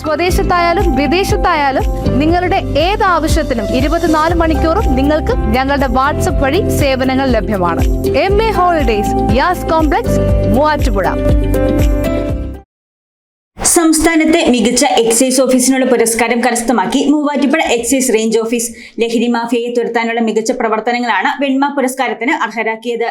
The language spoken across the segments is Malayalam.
സ്വദേശത്തായാലും വിദേശത്തായാലും നിങ്ങളുടെ ഏത് ആവശ്യത്തിനും ഇരുപത്തിനാല് മണിക്കൂറും നിങ്ങൾക്ക് ഞങ്ങളുടെ വാട്സപ്പ് വഴി സേവനങ്ങൾ ലഭ്യമാണ്. M A holidays യാസ് complex Muvattupuzha. സംസ്ഥാനത്തെ മികച്ച എക്സൈസ് ഓഫീസിനുള്ള പുരസ്കാരം കരസ്ഥമാക്കി മൂവാറ്റുപുഴ എക്സൈസ് റേഞ്ച് ഓഫീസ്. ലഹരി മാഫിയയെ തുരത്താനുള്ള മികച്ച പ്രവർത്തനങ്ങളാണ് വെണ്മ പുരസ്കാരത്തിന് അർഹരാക്കിയത്.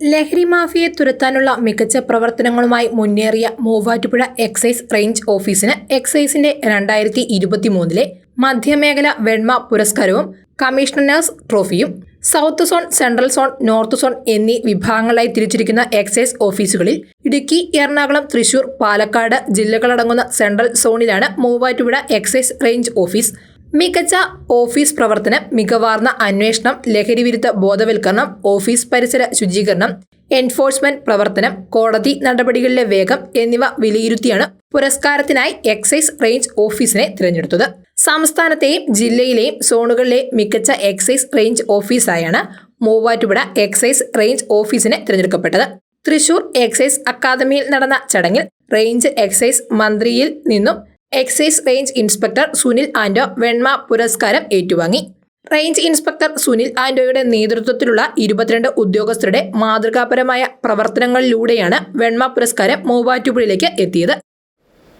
ലഹരി മാഫിയെ തുരത്താനുള്ള മികച്ച പ്രവർത്തനങ്ങളുമായി മുന്നേറിയ മൂവാറ്റുപുഴ എക്സൈസ് റേഞ്ച് ഓഫീസിന് എക്സൈസിന്റെ രണ്ടായിരത്തി ഇരുപത്തിമൂന്നിലെ മധ്യമേഖല വെൺമ പുരസ്കാരവും commissioner's ട്രോഫിയും south zone central zone north zone എന്നീ വിഭാഗങ്ങളായി തിരിച്ചിരിക്കുന്ന എക്സൈസ് ഓഫീസുകളിൽ ഇടുക്കി എറണാകുളം തൃശൂർ പാലക്കാട് ജില്ലകളടങ്ങുന്ന സെൻട്രൽ സോണിലാണ് മൂവാറ്റുപുഴ എക്സൈസ് റേഞ്ച് ഓഫീസ് മികച്ച ഓഫീസ് പ്രവർത്തനം മികവാർന്ന അന്വേഷണം ലഹരിവിരുദ്ധ ബോധവൽക്കരണം ഓഫീസ് പരിസര ശുചീകരണം എൻഫോഴ്സ്മെന്റ് പ്രവർത്തനം കോടതി നടപടികളിലെ വേഗം എന്നിവ വിലയിരുത്തിയാണ് പുരസ്കാരത്തിനായി എക്സൈസ് റേഞ്ച് ഓഫീസിനെ തിരഞ്ഞെടുത്തത്. സംസ്ഥാനത്തെയും ജില്ലയിലെയും സോണുകളിലെയും മികച്ച എക്സൈസ് റേഞ്ച് ഓഫീസായാണ് മൂവാറ്റുപുഴ എക്സൈസ് റേഞ്ച് ഓഫീസിനെ തിരഞ്ഞെടുക്കപ്പെട്ടത്. തൃശൂർ എക്സൈസ് അക്കാദമിയിൽ നടന്ന ചടങ്ങിൽ റേഞ്ച് എക്സൈസ് മന്ത്രിയിൽ നിന്നും എക്സൈസ് റേഞ്ച് ഇൻസ്പെക്ടർ സുനിൽ ആൻഡോ വെണ്മ പുരസ്കാരം ഏറ്റുവാങ്ങി. റേഞ്ച് ഇൻസ്പെക്ടർ സുനിൽ ആൻഡോയുടെ നേതൃത്വത്തിലുള്ള ഇരുപത്തിരണ്ട് ഉദ്യോഗസ്ഥരുടെ മാതൃകാപരമായ പ്രവർത്തനങ്ങളിലൂടെയാണ് വെണ്മ പുരസ്കാരം മൂവാറ്റുപുഴയിലേക്ക് എത്തിയത്.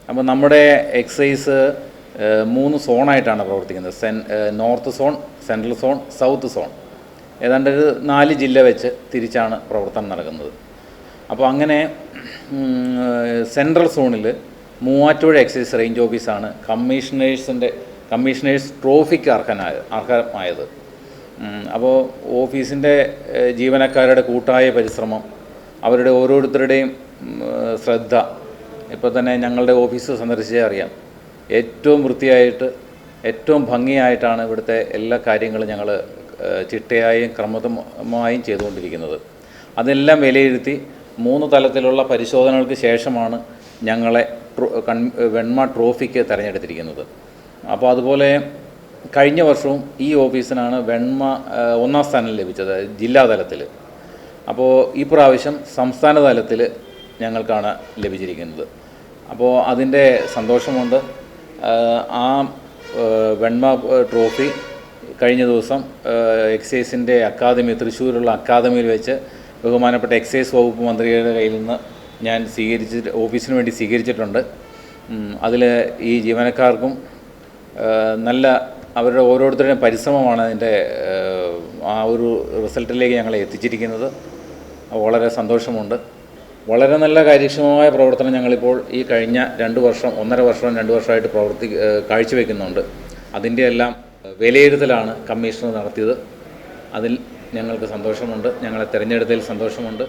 അപ്പോൾ നമ്മുടെ എക്സൈസ് മൂന്ന് സോണായിട്ടാണ് പ്രവർത്തിക്കുന്നത്. Sen north zone central zone south zone. ഏതാണ്ട് ഒരു നാല് ജില്ല വെച്ച് തിരിച്ചാണ് പ്രവർത്തനം നടക്കുന്നത്. അപ്പോൾ അങ്ങനെ സെൻട്രൽ സോണിൽ മൂവാറ്റുപുഴ എക്സൈസ് റേഞ്ച് ഓഫീസാണ് കമ്മീഷണേഴ്സിന്റെ കമ്മീഷണേഴ്സ് ട്രോഫിക്ക് അർഹനായ അർഹമായത്. അപ്പോൾ ഓഫീസിന്റെ ജീവനക്കാരുടെ കൂട്ടായ പരിശ്രമം അവരുടെ ഓരോരുത്തരുടെയും ശ്രദ്ധ ഇപ്പോൾ തന്നെ ഞങ്ങളുടെ ഓഫീസ് സന്ദർശിച്ചേ അറിയാം. ഏറ്റവും വൃത്തിയായിട്ട് ഏറ്റവും ഭംഗിയായിട്ടാണ് ഇവിടുത്തെ എല്ലാ കാര്യങ്ങളും ഞങ്ങൾ ചിട്ടയായും ക്രമമായും ചെയ്തുകൊണ്ടിരിക്കുന്നത്. അതെല്ലാം വിലയിരുത്തി മൂന്ന് തലത്തിലുള്ള പരിശോധനകൾക്ക് ശേഷമാണ് ഞങ്ങളെ വെണ്മ ട്രോഫിക്ക് തിരഞ്ഞെടുത്തിരിക്കുന്നത്. അപ്പോൾ അതുപോലെ കഴിഞ്ഞ വർഷവും ഈ ഓഫീസിനാണ് വെണ്മ ഒന്നാം സ്ഥാനം ലഭിച്ചത് ജില്ലാതലത്തിൽ അപ്പോൾ ഈ പ്രാവശ്യം സംസ്ഥാന തലത്തിൽ ഞങ്ങൾക്കാണ് ലഭിച്ചിരിക്കുന്നത്. അപ്പോൾ അതിന്റെ സന്തോഷമുണ്ട്. ആ, വെണ്മ ട്രോഫി കഴിഞ്ഞ ദിവസം എക്സൈസിന്റെ അക്കാദമി തൃശ്ശൂരുള്ള അക്കാദമിയിൽ വെച്ച് ബഹുമാനപ്പെട്ട എക്സൈസ് വകുപ്പ് മന്ത്രിയുടെ കയ്യിൽ നിന്ന് ഞാൻ സ്വീകരിച്ചിട്ട് ഓഫീസിന് വേണ്ടി സ്വീകരിച്ചിട്ടുണ്ട്. അതിൽ ഈ ജീവനക്കാർക്കും നല്ല അവരുടെ ഓരോരുത്തരുടെയും പരിശ്രമമാണ് അതിന്റെ ആ, ഒരു റിസൾട്ടിലേക്ക് ഞങ്ങളെ എത്തിച്ചിരിക്കുന്നത്. വളരെ സന്തോഷമുണ്ട്. വളരെ നല്ല കാര്യക്ഷമമായ പ്രവർത്തനം ഞങ്ങളിപ്പോൾ ഈ കഴിഞ്ഞ രണ്ട് വർഷം ഒന്നര വർഷം രണ്ട് വർഷമായിട്ട് പ്രവർത്തി കാഴ്ചവെക്കുന്നുണ്ട്. അതിന്റെ എല്ലാം വിലയിരുത്തലാണ് കമ്മീഷൻ നടത്തിയത്. അതിൽ ഞങ്ങൾക്ക് സന്തോഷമുണ്ട്. ഞങ്ങളെ തിരഞ്ഞെടുത്തതിൽ സന്തോഷമുണ്ട്.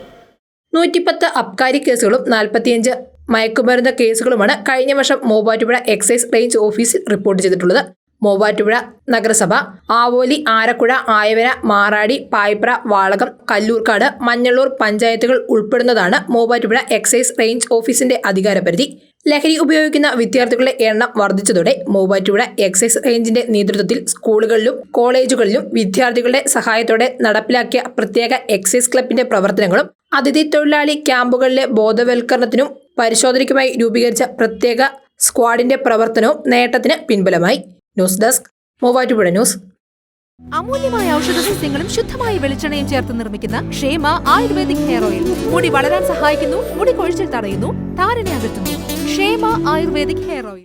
നൂറ്റിപ്പത്ത് അബ്കാരി കേസുകളും നാൽപ്പത്തിയഞ്ച് മയക്കുമരുന്ന് കേസുകളുമാണ് കഴിഞ്ഞ വർഷം മൂവാറ്റുപുഴ എക്സൈസ് റേഞ്ച് ഓഫീസിൽ റിപ്പോർട്ട് ചെയ്തിട്ടുള്ളത്. മൂവാറ്റുപുഴ നഗരസഭ ആവോലി ആരക്കുഴ ആയവര മാറാടി പായ്പ്ര വാളകം കല്ലൂർക്കാട് മഞ്ഞള്ളൂർ പഞ്ചായത്തുകൾ ഉൾപ്പെടുന്നതാണ് മൂവാറ്റുപുഴ എക്സൈസ് റേഞ്ച് ഓഫീസിന്റെ അധികാരപരിധി. ലഹരി ഉപയോഗിക്കുന്ന വിദ്യാർത്ഥികളുടെ എണ്ണം വർദ്ധിച്ചതോടെ മൂവാറ്റുപുഴ എക്സൈസ് റേഞ്ചിന്റെ നേതൃത്വത്തിൽ സ്കൂളുകളിലും കോളേജുകളിലും വിദ്യാർത്ഥികളുടെ സഹായത്തോടെ നടപ്പിലാക്കിയ പ്രത്യേക എക്സൈസ് ക്ലബിന്റെ പ്രവർത്തനങ്ങളും അതിഥി തൊഴിലാളി ക്യാമ്പുകളിലെ ബോധവൽക്കരണത്തിനും പരിശോധനയ്ക്കുമായി രൂപീകരിച്ച പ്രത്യേക സ്ക്വാഡിന്റെ പ്രവർത്തനവും നേട്ടത്തിന് പിൻബലമായി. News desk Muvattupuzha news. അമൂല്യമായ ഔഷധ സസ്യങ്ങളും ശുദ്ധമായ വെളിച്ചെണ്ണയും ചേർത്ത് നിർമ്മിക്കുന്ന ക്ഷേമ ആയുർവേദിക് ഹെയർ ഓയിൽ. മുടി വളരാൻ സഹായിക്കുന്നു മുടി കൊഴിച്ചിൽ തടയുന്നു താരനെ അകറ്റുന്നു. ക്ഷേമ ആയുർവേദിക്